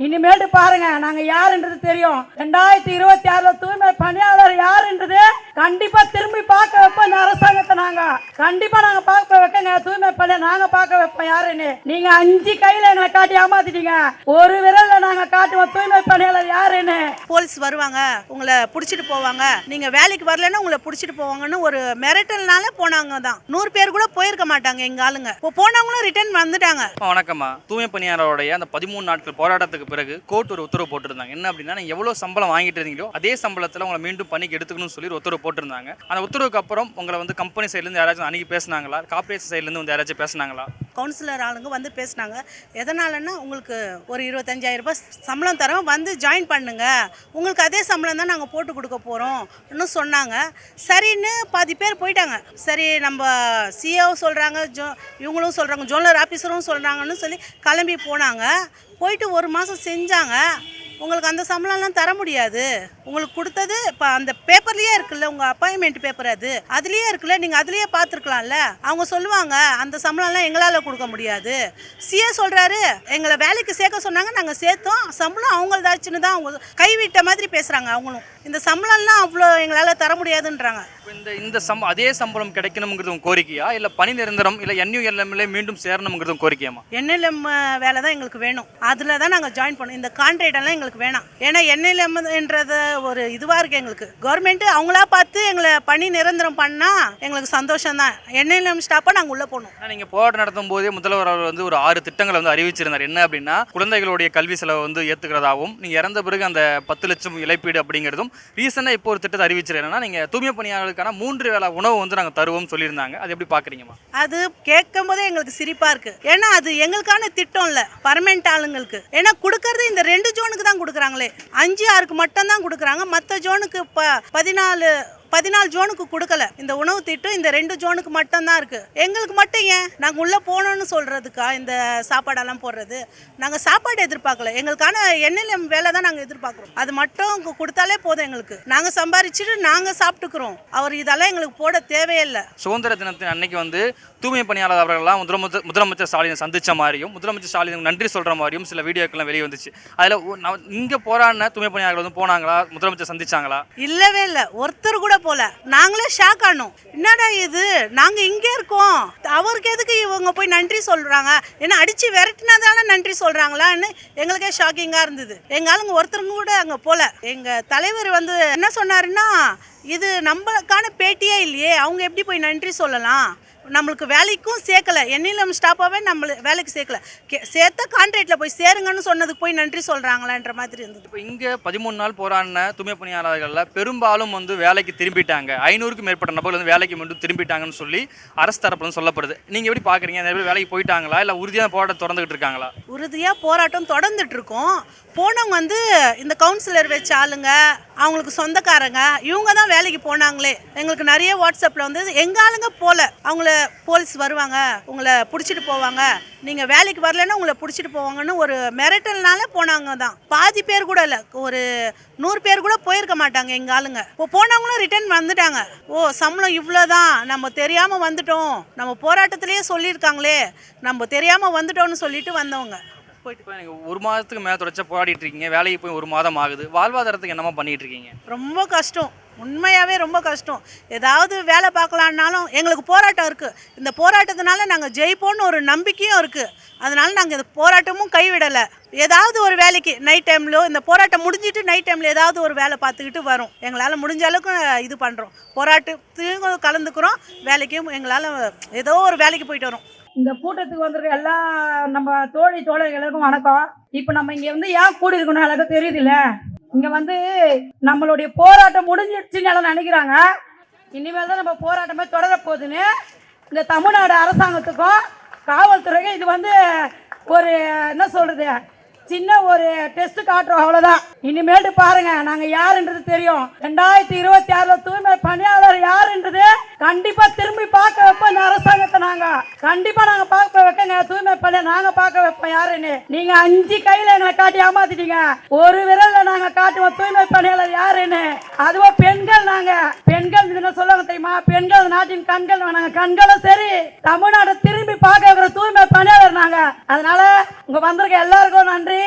இனிமேட்டு பாருங்க நாங்க யாருன்றது தெரியும். ரெண்டாயிரத்தி இருபத்தி ஆறுல தூய்மை பணியாளர் யாருன்றது கண்டிப்பா திரும்பி பார்க்க வைப்போம் இந்த அரசாங்கத்தை நாங்க. கண்டிப்பா நாங்க பார்க்க வைக்கங்க தூய்மை பணியாளர் நாங்க பார்க்க வைப்போம். யாருன்னு? நீங்க அஞ்சு கையில எங்களை காட்டி ஏமாத்திட்டீங்க. ஒரு விரல்ல நாங்க காட்டுவோம் தூய்மை பணியாளர் யாருன்னு? போலீஸ் வருவாங்க. உங்களை பிடிச்சிட்டு போவாங்க. நீங்க வேலைக்கு வரலன்னா உங்களை பிடிச்சிட்டு போவாங்கன்னு ஒரு மிரட்டல்னால போனாங்க தான் நூறு பேர் கூட போயிருக்க மாட்டாங்க எங்க ஆளுங்க. இப்போ போனவங்களும் ரிட்டர்ன் வந்துட்டாங்க. வணக்கம்மா. தூய்மை பணியாளருடைய அந்த பதிமூணு நாட்கள் போராட்டத்துக்கு பிறகு கோர்ட் ஒரு உத்தரவு போட்டிருந்தாங்க. என்ன அப்படின்னா எவ்வளவு சம்பளம் வாங்கிட்டு இருந்தீங்களோ அதே சம்பளத்துல உங்களை மீண்டும் பணிக்கு எடுத்துக்கணும்னு சொல்லி ஒரு உத்தரவு போட்டிருந்தாங்க. அந்த உத்தரவுக்கு அப்புறம் உங்களை வந்து கம்பெனி சைட்லேருந்து யாராச்சும் அணுகி பேசினாங்களா? கார்பரேட் சைட்லேருந்து வந்து யாராச்சும் பேசினாங்களா? கவுன்சிலர் ஆளுங்க வந்து பேசினாங்க. எதனாலன்னா உங்களுக்கு ஒரு இருபத்தஞ்சாயிரம் ரூபாய் சம்பளம் தரோம் வந்து ஜாயின் பண்ணுங்க. உங்களுக்கு அதே சம்பளம் தான் நாங்கள் போட்டு கொடுக்க போகிறோம் இன்னும் சொன்னாங்க. சரின்னு பாதி பேர் போயிட்டாங்க. சரி நம்ம சிஓ சொல்கிறாங்க ஜோ இவங்களும் சொல்கிறாங்க ஜோனல் ஆஃபீஸரும் சொல்கிறாங்கன்னு சொல்லி கிளம்பி போனாங்க. போயிட்டு ஒரு மாதம் செஞ்சாங்க. உங்களுக்கு அந்த சம்பளம்லாம் தர முடியாது. உங்களுக்கு கொடுத்தது இப்போ அந்த பேப்பர்லேயே இருக்குல்ல உங்கள் அப்பாயின்மெண்ட் பேப்பர் அது. அதுலேயே இருக்குல்ல நீங்கள் அதுலேயே பார்த்துருக்கலாம்ல. அவங்க சொல்லுவாங்க அந்த சம்பளம்லாம் எங்களால் கொடுக்க முடியாது. சிஏ சொல்கிறாரு எங்களை வேலைக்கு சேர்க்க சொன்னாங்க நாங்கள் சேர்த்தோம். சம்பளம் அவங்களதாச்சுன்னு தான் அவங்க கைவிட்ட மாதிரி பேசுகிறாங்க அவங்களும். இந்த சம்பளம்லாம் அவ்வளோ எங்களால் தர முடியாதுன்றாங்க. இந்த இந்த சம் அதே சம்பளம் கிடைக்கணுங்கிறது உங்க கோரிக்கையா? இல்ல பணி நிரந்தரம் இல்ல என்யூஎல்எம்ல மீண்டும் சேரணுங்கிறது உங்க கோரிக்கையாமா? என்எல்எம் வேலை தான் எங்களுக்கு வேணும். அதில் தான் நாங்கள் ஜாயின் பண்ணோம். இந்த கான்ட்ராக்ட் எல்லாம் எங்களுக்கு வேணாம். ஏன்னா என்எல்எம்ன்றது ஒரு இதுவாக இருக்குது எங்களுக்கு. கவர்மெண்ட்டு அவங்களா பார்த்து எங்களை பணி நிரந்தரம் பண்ணால் எங்களுக்கு சந்தோஷம் தான் என்எல்எம் ஸ்டாப்பாக நாங்கள் உள்ளே போகணும். ஆனா, நீங்க போராட்டம் நடத்தும் போதே முதல்வர் அவர் வந்து ஒரு ஆறு திட்டங்களை வந்து அறிவிச்சிருந்தார். என்ன அப்படின்னா குழந்தைகளுடைய கல்வி செலவை வந்து ஏத்துக்கிறதாவும் நீங்க இறந்த பிறகு அந்த பத்து லட்சம் இழப்பீடு அப்படிங்கிறதும் ரீசெண்டாக இப்போ ஒரு திட்டத்தை அறிவிச்சிரு. என்னன்னா தூய்மை பணியாளர்களுக்கான மூன்று வேளை உணவு வந்து நாங்கள் தருவோம் சொல்லியிருந்தாங்க. அது எப்படி பார்க்குறீங்கம்மா அது கேட்கும் போதே எங்களுக்கு சிரிப்பாக இருக்குது ஏன்னா அது எங்களுக்கான திட்டம் இல்லை. பர்மனெண்ட் ஆளுங்களுக்கு. ஏன்னா கொடுக்கறது இந்த ரெண்டு ஜோனுக்கு தான் கொடுக்குறாங்களே. அஞ்சு ஆறுக்கு மட்டும் தான் கொடுக்குறாங்க. மற்ற ஜோனுக்கு ப பதினாலு பதினாலு ஜோனுக்கு கொடுக்கல. இந்த உணவு திட்டம் இந்த ரெண்டு ஜோனுக்கு மட்டும்தான் இருக்கு. எங்களுக்கு மட்டும் ஏன்? நாங்கள் உள்ளே போகணும்னு சொல்றதுக்கா இந்த சாப்பாடெல்லாம் போடுறது? நாங்கள் சாப்பாடு எதிர்பார்க்கல. எங்களுக்கான எண்ணெய் வேலை தான் நாங்கள் எதிர்பார்க்குறோம். அது மட்டும் கொடுத்தாலே போதும் எங்களுக்கு. நாங்கள் சம்பாரிச்சுட்டு நாங்கள் சாப்பிட்டுக்கிறோம். அவர் இதெல்லாம் எங்களுக்கு போட தேவையில்லை. சுதந்திர தினத்தின் அன்னைக்கு வந்து தூய்மை பணியாளர் அவர்கள்லாம் முதலமைச்சர் முதலமைச்சர் ஸ்டாலினை சந்திச்ச மாதிரியும் முதலமைச்சர் ஸ்டாலின் நன்றி சொல்ற மாதிரியும் சில வீடியோக்கெல்லாம் வெளியே வந்துச்சு. அதில் இங்க போராடின தூய்மை பணியாளர்கள் வந்து போனாங்களா? முதலமைச்சர் சந்திச்சாங்களா? இல்லவே இல்லை. ஒருத்தர் கூட போல. நாங்களே ஷாக் ஆனோம். என்னடா இது? நாங்க இங்கே இருக்கோம். அவருக்கு எதுக்கு இவங்க போய் நன்றி சொல்றாங்க? ஏன்னா அடிச்சு தானே நன்றி சொல்றாங்களான்னு எங்களுக்கே ஷாக்கிங்கா இருந்தது. எங்க ஆளுங்க ஒருத்தருங்க கூட அங்க போல. எங்க தலைவர் வந்து என்ன சொன்னாருன்னா இது நம்மளுக்கான பேட்டியே இல்லையே. அவங்க எப்படி போய் நன்றி சொல்லலாம்? நம்மளுக்கு வேலைக்கும் சேர்க்கல. எண்ணிலம் ஸ்டாப்பாகவே நம்மள வேலைக்கு சேர்க்கல. கே- சேர்த்த கான்ட்ராக்டில் போய் சேருங்கன்னு சொன்னதுக்கு போய் நன்றி சொல்கிறாங்களான்ற மாதிரி இருந்தது. இப்போ இங்க பதிமூணு நாள் போராடின தூய்மை பணியாளர்கள்ல பெரும்பாலும் வந்து வேலைக்கு திரும்பிட்டாங்க. ஐநூறுக்கும் மேற்பட்ட நபர்கள் வந்து வேலைக்கு மீண்டும் திரும்பிட்டாங்கன்னு சொல்லி அரசு தரப்புல சொல்லப்படுது. நீங்க எப்படி பாக்குறீங்க? நிறைய பேர் வேலைக்கு போயிட்டாங்களா? இல்ல உறுதியான போராட்டம் திறந்துகிட்டு இருக்காங்களா? உறுதியாக போராட்டம் தொடர்ந்துட்டு இருக்கோம். போனவங்க வந்து இந்த கவுன்சிலர் வச்ச ஆளுங்க அவங்களுக்கு சொந்தக்காரங்க இவங்க தான் வேலைக்கு போனாங்களே. எங்களுக்கு நிறைய வாட்ஸ்அப்பில் வந்து எங்கள் ஆளுங்க போல. அவங்கள போலீஸ் வருவாங்க உங்களை பிடிச்சிட்டு போவாங்க. நீங்கள் வேலைக்கு வரலன்னா உங்களை பிடிச்சிட்டு போவாங்கன்னு ஒரு மிரட்டல்னால போனாங்க தான். பாதி பேர் கூட இல்லை. ஒரு நூறு பேர் கூட போயிருக்க மாட்டாங்க எங்கள் ஆளுங்க. இப்போ போனவங்களும் ரிட்டர்ன் வந்துட்டாங்க. ஓ சம்பளம் இவ்வளோ தான் நம்ம தெரியாமல் வந்துட்டோம். நம்ம போராட்டத்திலேயே சொல்லியிருக்காங்களே. நம்ம தெரியாமல் வந்துட்டோம்னு சொல்லிட்டு வந்தவங்க. போயிட்டு இப்போ நீங்க ஒரு மாதத்துக்கு மேலே தொடர்ச்சா போராடிட்டு இருக்கீங்க வேலைக்கு போய் ஒரு மாதம் ஆகுது. வாழ்வாதாரத்துக்கு என்னமா பண்ணிட்டு இருக்கீங்க ரொம்ப கஷ்டம். உண்மையாகவே ரொம்ப கஷ்டம். ஏதாவது வேலை பார்க்கலான்னாலும் எங்களுக்கு போராட்டம் இருக்குது இந்த போராட்டத்தினால நாங்கள் ஜெயிப்போம்னு ஒரு நம்பிக்கையும் இருக்குது அதனால நாங்கள் இந்த போராட்டமும் கைவிடலை. ஏதாவது ஒரு வேலைக்கு நைட் டைம்லோ இந்த போராட்டம் முடிஞ்சிட்டு நைட் டைமில் ஏதாவது ஒரு வேலை பார்த்துக்கிட்டு வரும். எங்களால் முடிஞ்ச அளவுக்கு இது பண்ணுறோம் போராட்டத்தையும் கலந்துக்கிறோம். வேலைக்கும் எங்களால் ஏதோ ஒரு வேலைக்கு போயிட்டு வரோம். இந்த கூட்டத்துக்கு வந்திருக்க எல்லா நம்ம தோழி தோழர்களுக்கும் வணக்கம். இப்போ நம்ம இங்க வந்து ஏன் கூடி இருக்கணும் எனக்கு தெரியுதுல்ல? இங்க வந்து நம்மளுடைய போராட்டம் முடிஞ்சிடுச்சுன்னு எல்லாம் நினைக்கிறாங்க. இனிமேல் தான் நம்ம போராட்டமே தொடர போகுதுன்னு இந்த தமிழ்நாடு அரசாங்கத்துக்கும் காவல்துறைக்கும் இது வந்து ஒரு என்ன சொல்றது சின்ன ஒரு டெஸ்ட் காட்டுறோம் அவ்வளவுதான். இனிமேட்டு பாருங்க நாங்க யாருன்றது தெரியும். ரெண்டாயிரத்தி இருபத்தி ஆறுல தூய்மை பணியாளர் யாருன்றது கண்டிப்பா திரும்பி பார்க்க வைப்போம் இந்த அரசாங்கத்தை நாங்க. கண்டிப்பா நாங்க பார்க்க வைக்கங்க தூய்மை பணியை நாங்க பார்க்க வைப்போம் யாருன்னு. நீங்க அஞ்சு கையில எங்களை காட்டி ஏமாத்திட்டீங்க. ஒரு விரல்ல நாங்க காட்டுவோம் தூய்மை பணியாளர் யாருன்னு. அதுவும் பெண்கள் நாங்க. பெண்கள் என்ன தெரியுமா பெண்கள் நாட்டின் கண்கள் நாங்க கண்களும் சரி தமிழ்நாடு திரும்பி பார்க்க தூய்மை பணியாளர் நாங்க. அதனால உங்க வந்திருக்க எல்லாருக்கும் நன்றி.